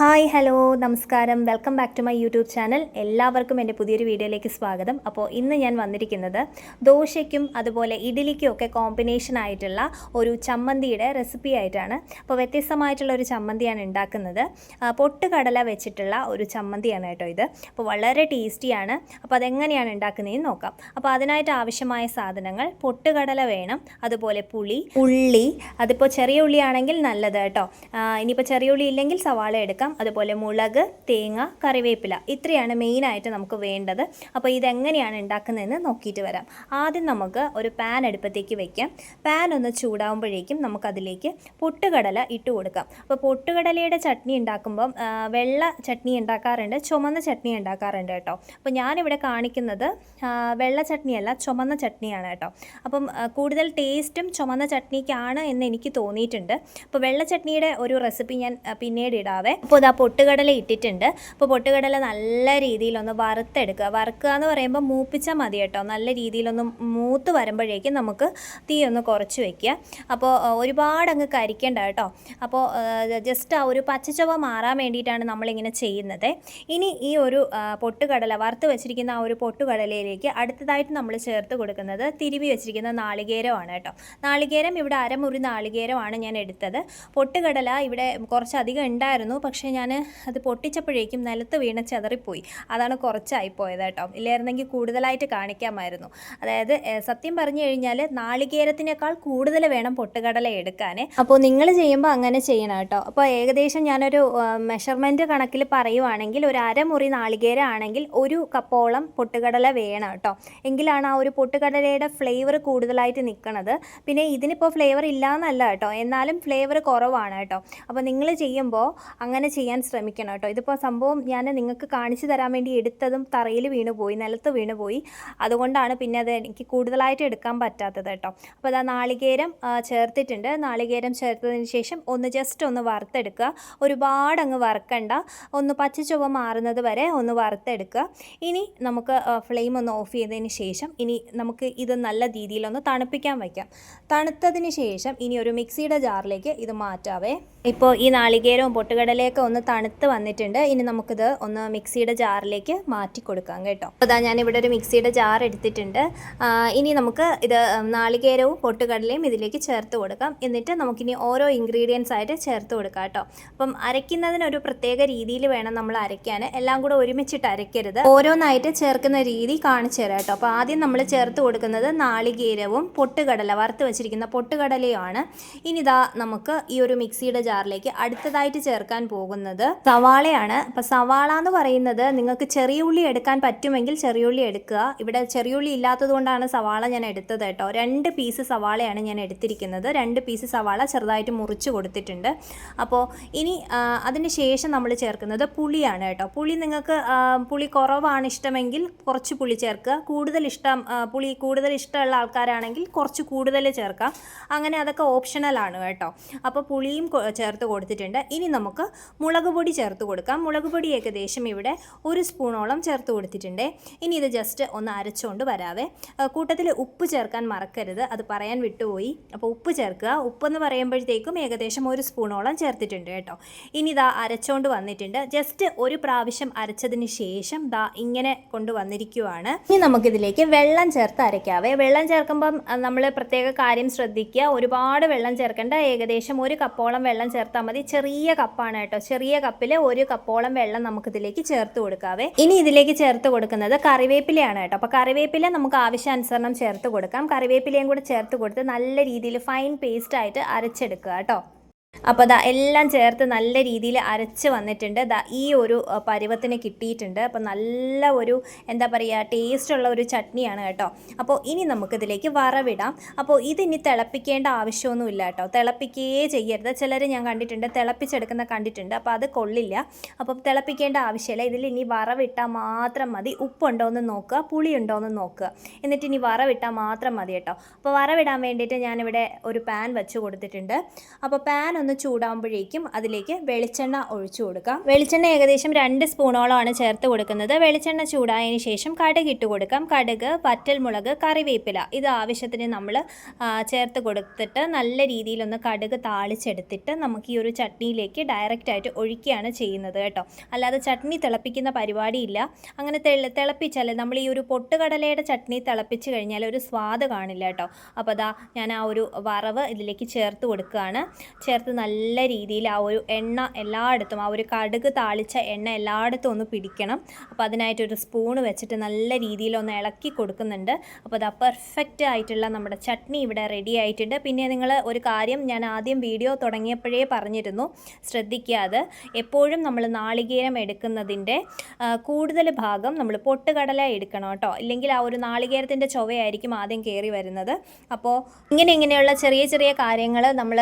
Hi hello നമസ്കാരം. Welcome back to my YouTube channel. എല്ലാവർക്കും എന്റെ പുതിയൊരു വീഡിയോയിലേക്ക് സ്വാഗതം. അപ്പോൾ ഇന്ന് ഞാൻ വന്നിരിക്കുന്നത് ദോശയ്ക്കും അതുപോലെ ഇഡ്ഡലിക്കും ഒക്കെ കോമ്പിനേഷൻ ആയിട്ടുള്ള ഒരു ചമ്മന്തിയുടെ റെസിപ്പി ആയിട്ടാണ്. അപ്പോൾ വ്യത്യസ്തമായിട്ടുള്ള ഒരു ചമ്മന്തിയാണ് ഉണ്ടാക്കുന്നത്. പൊട്ടുകടല വെച്ചിട്ടുള്ള ഒരു ചമ്മന്തിയാണ് കേട്ടോ ഇത്. അപ്പോൾ വളരെ ടേസ്റ്റിയാണ് അപ്പോൾ അതെങ്ങനെയാണ് ഉണ്ടാക്കുന്നതെന്ന് നോക്കാം. അപ്പോൾ അതിനായിട്ട് ആവശ്യമായ സാധനങ്ങൾ പൊട്ടുകടല വേണം അതുപോലെ പുളി ഉള്ളി അതിപ്പോൾ ചെറിയ ഉള്ളിയാണെങ്കിൽ നല്ലത് കേട്ടോ. ഇനിയിപ്പോൾ ചെറിയ ഉള്ളി ഇല്ലെങ്കിൽ സവാള എടുക്കാം. അതുപോലെ മുളക് തേങ്ങ കറിവേപ്പില ഇത്രയാണ് മെയിനായിട്ട് നമുക്ക് വേണ്ടത്. അപ്പോൾ ഇതെങ്ങനെയാണ് ഉണ്ടാക്കുന്നതെന്ന് നോക്കിയിട്ട് വരാം. ആദ്യം നമുക്ക് ഒരു പാൻ അടുപ്പത്തേക്ക് വെക്കാം. പാൻ ഒന്ന് ചൂടാവുമ്പോഴേക്കും നമുക്കതിലേക്ക് പൊട്ടുകടല ഇട്ട് കൊടുക്കാം. അപ്പോൾ പൊട്ടുകടലയുടെ ചട്നി ഉണ്ടാക്കുമ്പം വെള്ള ചട്നി ഉണ്ടാക്കാറുണ്ട് ചുമന്ന ചട്നി ഉണ്ടാക്കാറുണ്ട് കേട്ടോ. അപ്പോൾ ഞാനിവിടെ കാണിക്കുന്നത് വെള്ള ചട്നിയല്ല ചുമന്ന ചട്നിയാണ് കേട്ടോ. അപ്പം കൂടുതൽ ടേസ്റ്റും ചുമന്ന ചട്നിക്കാണ് എന്ന് എനിക്ക് തോന്നിയിട്ടുണ്ട്. അപ്പോൾ വെള്ള ചട്നിയുടെ ഒരു റെസിപ്പി ഞാൻ പിന്നീട് ഇടാവേ. അപ്പോൾ ഇതാ പൊട്ടുകടല ഇട്ടിട്ടുണ്ട്. അപ്പോൾ പൊട്ടുകടല നല്ല രീതിയിലൊന്ന് വറുത്തെടുക്കുക. വറുക്കുക എന്ന് പറയുമ്പോൾ മൂപ്പിച്ചാൽ മതി കേട്ടോ. നല്ല രീതിയിലൊന്ന് മൂത്ത് വരുമ്പോഴേക്കും നമുക്ക് തീ ഒന്ന് കുറച്ച് വയ്ക്കുക അപ്പോൾ ഒരുപാട് അങ്ങ് കരിക്കേണ്ട കേട്ടോ. അപ്പോൾ ജസ്റ്റ് ആ ഒരു പച്ചച്ചവ മാറാൻ വേണ്ടിയിട്ടാണ് നമ്മളിങ്ങനെ ചെയ്യുന്നത്. ഇനി ഈ ഒരു പൊട്ടുകടല വറുത്ത് വെച്ചിരിക്കുന്ന ആ ഒരു പൊട്ടുകടലയിലേക്ക് അടുത്തതായിട്ട് നമ്മൾ ചേർത്ത് കൊടുക്കുന്നത് തിരുവി വെച്ചിരിക്കുന്ന നാളികേരമാണ് കേട്ടോ. നാളികേരം ഇവിടെ അരമുറി നാളികേരമാണ് ഞാൻ എടുത്തത്. പൊട്ടുകടല ഇവിടെ കുറച്ചധികം ഉണ്ടായിരുന്നു. പക്ഷേ ഞാൻ അത് പൊട്ടിച്ചപ്പോഴേക്കും നിലത്ത് വീണ ചെതറിപ്പോയി. അതാണ് കുറച്ചായി പോയത് കേട്ടോ. ഇല്ലായിരുന്നെങ്കിൽ കൂടുതലായിട്ട് കാണിക്കാമായിരുന്നു. അതായത് സത്യം പറഞ്ഞു കഴിഞ്ഞാൽ നാളികേരത്തിനേക്കാൾ കൂടുതൽ വേണം പൊട്ടുകടല എടുക്കാൻ അപ്പോൾ നിങ്ങൾ ചെയ്യുമ്പോൾ അങ്ങനെ ചെയ്യണം കേട്ടോ. അപ്പോൾ ഏകദേശം ഞാനൊരു മെഷർമെന്റ് കണക്കിൽ പറയുവാണെങ്കിൽ ഒരു അരമുറി നാളികേര ആണെങ്കിൽ ഒരു കപ്പോളം പൊട്ടുകടല വേണം കേട്ടോ. എങ്കിലാണ് ആ ഒരു പൊട്ടുകടലയുടെ ഫ്ലേവർ കൂടുതലായിട്ട് നിൽക്കണത് പിന്നെ ഇതിനിപ്പോൾ ഫ്ലേവർ ഇല്ലയെന്നല്ല കേട്ടോ. എന്നാലും ഫ്ലേവർ കുറവാണ് കേട്ടോ. അപ്പോൾ നിങ്ങൾ ചെയ്യുമ്പോൾ അങ്ങനെ ചെയ്യാൻ ശ്രമിക്കണം കേട്ടോ. ഇതിപ്പോൾ സംഭവം ഞാൻ നിങ്ങൾക്ക് കാണിച്ചു തരാൻ വേണ്ടി എടുത്തതും തറയിൽ വീണുപോയി നിലത്ത് വീണ് പോയി. അതുകൊണ്ടാണ് പിന്നെ അത് എനിക്ക് കൂടുതലായിട്ട് എടുക്കാൻ പറ്റാത്തത് കേട്ടോ. അപ്പോൾ അതാ നാളികേരം ചേർത്തിട്ടുണ്ട്. നാളികേരം ചേർത്തതിന് ശേഷം ഒന്ന് ജസ്റ്റ് ഒന്ന് വറുത്തെടുക്കുക. ഒരുപാട് അങ്ങ് വറുക്കണ്ട. ഒന്ന് പച്ച ചുവ മാറുന്നത് വരെ ഒന്ന് വറുത്തെടുക്കുക. ഇനി നമുക്ക് ഫ്ലെയിം ഒന്ന് ഓഫ് ചെയ്തതിന് ശേഷം ഇനി നമുക്ക് ഇത് നല്ല രീതിയിലൊന്ന് തണുപ്പിക്കാൻ വയ്ക്കാം. തണുത്തതിന് ശേഷം ഇനി ഒരു മിക്സിയുടെ ജാറിലേക്ക് ഇത് മാറ്റാവേ. ഇപ്പോൾ ഈ നാളികേരവും പൊട്ടുകടലയൊക്കെ ഒന്ന് തണുത്ത് വന്നിട്ടുണ്ട്. ഇനി നമുക്കിത് ഒന്ന് മിക്സിയുടെ ജാറിലേക്ക് മാറ്റി കൊടുക്കാം കേട്ടോ. അപ്പോൾ അതാ ഞാനിവിടെ ഒരു മിക്സിയുടെ ജാർ എടുത്തിട്ടുണ്ട്. ഇനി നമുക്ക് ഇത് നാളികേരവും പൊട്ടുകടലയും ഇതിലേക്ക് ചേർത്ത് കൊടുക്കാം. എന്നിട്ട് നമുക്കിനി ഓരോ ഇൻഗ്രീഡിയൻസ് ആയിട്ട് ചേർത്ത് കൊടുക്കാം കേട്ടോ. അപ്പം അരയ്ക്കുന്നതിനൊരു പ്രത്യേക രീതിയിൽ വേണം നമ്മൾ അരയ്ക്കാൻ. എല്ലാം കൂടെ ഒരുമിച്ചിട്ട് അരയ്ക്കരുത്. ഓരോന്നായിട്ട് ചേർക്കുന്ന രീതി കാണിച്ചു തരാം കേട്ടോ. അപ്പോൾ ആദ്യം നമ്മൾ ചേർത്ത് കൊടുക്കുന്നത് നാളികേരവും പൊട്ടുകടല വറുത്ത് വെച്ചിരിക്കുന്ന പൊട്ടുകടലയുമാണ്. ഇനി ഇതാ നമുക്ക് ഈ ഒരു മിക്സിയുടെ ജാറിലേക്ക് അടുത്തതായിട്ട് ചേർക്കാൻ പോകുന്നത് സവാളയാണ്. അപ്പോൾ സവാള എന്ന് പറയുന്നത് നിങ്ങൾക്ക് ചെറിയ ഉള്ളി എടുക്കാൻ പറ്റുമെങ്കിൽ ചെറിയ ഉള്ളി എടുക്കുക. ഇവിടെ ചെറിയ ഉള്ളി ഇല്ലാത്തത് കൊണ്ടാണ് സവാള ഞാൻ എടുത്തത് കേട്ടോ. രണ്ട് പീസ് സവാളയാണ് ഞാൻ എടുത്തിരിക്കുന്നത്. രണ്ട് പീസ് സവാള ചെറുതായിട്ട് മുറിച്ച് കൊടുത്തിട്ടുണ്ട്. അപ്പോൾ ഇനി അതിന് ശേഷം നമ്മൾ ചേർക്കുന്നത് പുളിയാണ് കേട്ടോ. പുളി നിങ്ങൾക്ക് പുളി കുറവാണ് ഇഷ്ടമെങ്കിൽ കുറച്ച് പുളി ചേർക്കുക. കൂടുതൽ ഇഷ്ടം പുളി കൂടുതൽ ഇഷ്ടമുള്ള ആൾക്കാരാണെങ്കിൽ കുറച്ച് കൂടുതൽ ചേർക്കാം. അങ്ങനെ അതൊക്കെ ഓപ്ഷണലാണ് കേട്ടോ. അപ്പോൾ പുളിയും ചേർത്ത് കൊടുത്തിട്ടുണ്ട്. ഇനി നമുക്ക് മുളക് പൊടി ചേർത്ത് കൊടുക്കാം. മുളക് പൊടി ഏകദേശം ഇവിടെ ഒരു സ്പൂണോളം ചേർത്ത് കൊടുത്തിട്ടുണ്ട്. ഇനി ഇത് ജസ്റ്റ് ഒന്ന് അരച്ചുകൊണ്ട് വരാവേ. കൂട്ടത്തിൽ ഉപ്പ് ചേർക്കാൻ മറക്കരുത്. അത് പറയാൻ വിട്ടുപോയി. അപ്പോൾ ഉപ്പ് ചേർക്കുക. ഉപ്പെന്ന് പറയുമ്പോഴത്തേക്കും ഏകദേശം ഒരു സ്പൂണോളം ചേർത്തിട്ടുണ്ട് കേട്ടോ. ഇനി ഇതാ അരച്ചുകൊണ്ട് വന്നിട്ടുണ്ട്. ജസ്റ്റ് ഒരു പ്രാവശ്യം അരച്ചതിന് ശേഷം ദാ ഇങ്ങനെ കൊണ്ടുവന്നിരിക്കുവാണ് ഇനി നമുക്കിതിലേക്ക് വെള്ളം ചേർത്ത് അരയ്ക്കാവേ. വെള്ളം ചേർക്കുമ്പം നമ്മൾ പ്രത്യേക കാര്യം ശ്രദ്ധിക്കുക. ഒരുപാട് വെള്ളം ചേർക്കേണ്ട. ഏകദേശം ഒരു കപ്പോളം വെള്ളം ചേർത്താൽ മതി. ചെറിയ കപ്പാണ് കേട്ടോ ചെറിയ കപ്പിൽ ഒരു കപ്പോളം വെള്ളം നമുക്ക് ഇതിലേക്ക് ചേർത്ത് കൊടുക്കാവേ. ഇനി ഇതിലേക്ക് ചേർത്ത് കൊടുക്കുന്നത് കറിവേപ്പിലയാണ് കേട്ടോ. അപ്പോൾ കറിവേപ്പില നമുക്ക് ആവശ്യാനുസരണം ചേർത്ത് കൊടുക്കാം. കറിവേപ്പിലയും കൂടെ ചേർത്ത് കൊടുത്ത് നല്ല രീതിയിൽ ഫൈൻ പേസ്റ്റ് ആയിട്ട് അരച്ചെടുക്കുക കേട്ടോ. അപ്പോൾ ദാ എല്ലാം ചേർത്ത് നല്ല രീതിയിൽ അരച്ച് വന്നിട്ടുണ്ട്. ദാ ഈ ഒരു പരുവത്തിന് കിട്ടിയിട്ടുണ്ട്. അപ്പോൾ നല്ല ഒരു എന്താ പറയുക ടേസ്റ്റുള്ള ഒരു ചട്നിയാണ് കേട്ടോ. അപ്പോൾ ഇനി നമുക്കിതിലേക്ക് വറവിടാം. അപ്പോൾ ഇതിനി തിളപ്പിക്കേണ്ട ആവശ്യമൊന്നുമില്ല കേട്ടോ. തിളപ്പിക്കുകയേ ചെയ്യരുത്. ചിലർ ഞാൻ കണ്ടിട്ടുണ്ട് തിളപ്പിച്ചെടുക്കുന്ന കണ്ടിട്ടുണ്ട്. അപ്പോൾ അത് കൊള്ളില്ല. അപ്പം തിളപ്പിക്കേണ്ട ആവശ്യമില്ല. ഇതിൽ ഇനി വറവിട്ടാൽ മാത്രം മതി. ഉപ്പുണ്ടോ എന്ന് നോക്കുക പുളി ഉണ്ടോ എന്ന് നോക്കുക. എന്നിട്ട് ഇനി വറവിട്ടാൽ മാത്രം മതി കേട്ടോ. അപ്പോൾ വറവിടാൻ വേണ്ടിയിട്ട് ഞാനിവിടെ ഒരു പാൻ വെച്ച് കൊടുത്തിട്ടുണ്ട്. അപ്പോൾ പാൻ ഒന്ന് ചൂടാകുമ്പോഴേക്കും അതിലേക്ക് വെളിച്ചെണ്ണ ഒഴിച്ചു കൊടുക്കാം. വെളിച്ചെണ്ണ ഏകദേശം രണ്ട് സ്പൂണോളമാണ് ചേർത്ത് കൊടുക്കുന്നത്. വെളിച്ചെണ്ണ ചൂടായതിന് ശേഷം കടുക് ഇട്ട് കൊടുക്കാം. കടുക് പറ്റൽമുളക് കറിവേപ്പില. ഇത് ആവശ്യത്തിന് നമ്മൾ ചേർത്ത് കൊടുത്തിട്ട് നല്ല രീതിയിലൊന്ന് കടുക് താളിച്ചെടുത്തിട്ട് നമുക്ക് ഈ ഒരു ചട്നിയിലേക്ക് ഡയറക്റ്റ് ആയിട്ട് ഒഴിക്കുകയാണ് ചെയ്യുന്നത് കേട്ടോ. അല്ലാതെ ചട്നി തിളപ്പിക്കുന്ന പരിപാടിയില്ല. അങ്ങനെ തെള തിളപ്പിച്ചാൽ നമ്മൾ ഈ ഒരു പൊട്ടുകടലയുടെ ചട്നി തിളപ്പിച്ച് കഴിഞ്ഞാൽ ഒരു സ്വാദ് കാണില്ല കേട്ടോ. അപ്പോൾ അതാ ഞാൻ ആ ഒരു വറവ് ഇതിലേക്ക് ചേർത്ത് കൊടുക്കുകയാണ്. ചേർത്ത് നല്ല രീതിയിൽ ആ ഒരു എണ്ണ എല്ലായിടത്തും ആ ഒരു കടുക് താളിച്ച എണ്ണ എല്ലായിടത്തും ഒന്ന് പിടിക്കണം. അപ്പോൾ അതിനായിട്ടൊരു സ്പൂൺ വെച്ചിട്ട് നല്ല രീതിയിൽ ഒന്ന് ഇളക്കി കൊടുക്കുന്നുണ്ട്. അപ്പോൾ അതാ പെർഫെക്റ്റ് ആയിട്ടുള്ള നമ്മുടെ ചട്നി ഇവിടെ റെഡി ആയിട്ടുണ്ട്. പിന്നെ നിങ്ങൾ ഒരു കാര്യം ഞാൻ ആദ്യം വീഡിയോ തുടങ്ങിയപ്പോഴേ പറഞ്ഞിരുന്നു ശ്രദ്ധിക്കാതെ എപ്പോഴും നമ്മൾ നാളികേരം എടുക്കുന്നതിന്റെ കൂടുതൽ ഭാഗം നമ്മൾ പൊട്ടുകടല എടുക്കണം കേട്ടോ. ഇല്ലെങ്കിൽ ആ ഒരു നാളികേരത്തിന്റെ ചൊവയായിരിക്കും ആദ്യം കയറി വരുന്നത്. അപ്പോൾ ഇങ്ങനെ ഇങ്ങനെയുള്ള ചെറിയ ചെറിയ കാര്യങ്ങൾ നമ്മൾ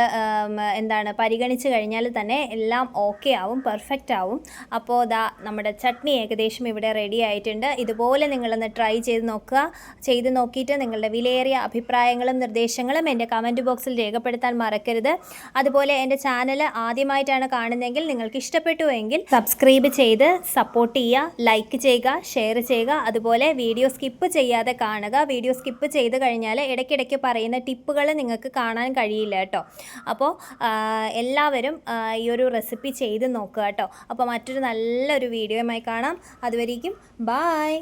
എന്താണ് പരിഗണിച്ച് കഴിഞ്ഞാൽ തന്നെ എല്ലാം ഓക്കെ ആവും പെർഫെക്റ്റ് ആവും. അപ്പോൾ ദാ നമ്മുടെ ചട്നി ഏകദേശം ഇവിടെ റെഡി ആയിട്ടുണ്ട്. ഇതുപോലെ നിങ്ങളൊന്ന് ട്രൈ ചെയ്ത് നോക്കുക. ചെയ്ത് നോക്കിയിട്ട് നിങ്ങളുടെ വിലയേറിയ അഭിപ്രായങ്ങളും നിർദ്ദേശങ്ങളും എന്റെ കമന്റ് ബോക്സിൽ രേഖപ്പെടുത്താൻ മറക്കരുത്. അതുപോലെ എന്റെ ചാനൽ ആദ്യമായിട്ടാണ് കാണുന്നതെങ്കിൽ നിങ്ങൾക്ക് ഇഷ്ടപ്പെട്ടു എങ്കിൽ സബ്സ്ക്രൈബ് ചെയ്ത് സപ്പോർട്ട് ചെയ്യുക ലൈക്ക് ചെയ്യുക ഷെയർ ചെയ്യുക. അതുപോലെ വീഡിയോ സ്കിപ്പ് ചെയ്യാതെ കാണുക. വീഡിയോ സ്കിപ്പ് ചെയ്ത് കഴിഞ്ഞാൽ ഇടയ്ക്കിടയ്ക്ക് പറയുന്ന ടിപ്പുകൾ നിങ്ങൾക്ക് കാണാൻ കഴിയില്ല കേട്ടോ. അപ്പോൾ എല്ലാവരും ഈ ഒരു റെസിപ്പി ചെയ്ത് നോക്കുക കേട്ടോ. അപ്പോൾ മറ്റൊരു നല്ലൊരു വീഡിയോയുമായി കാണാം. അതുവരേക്കും ബായ്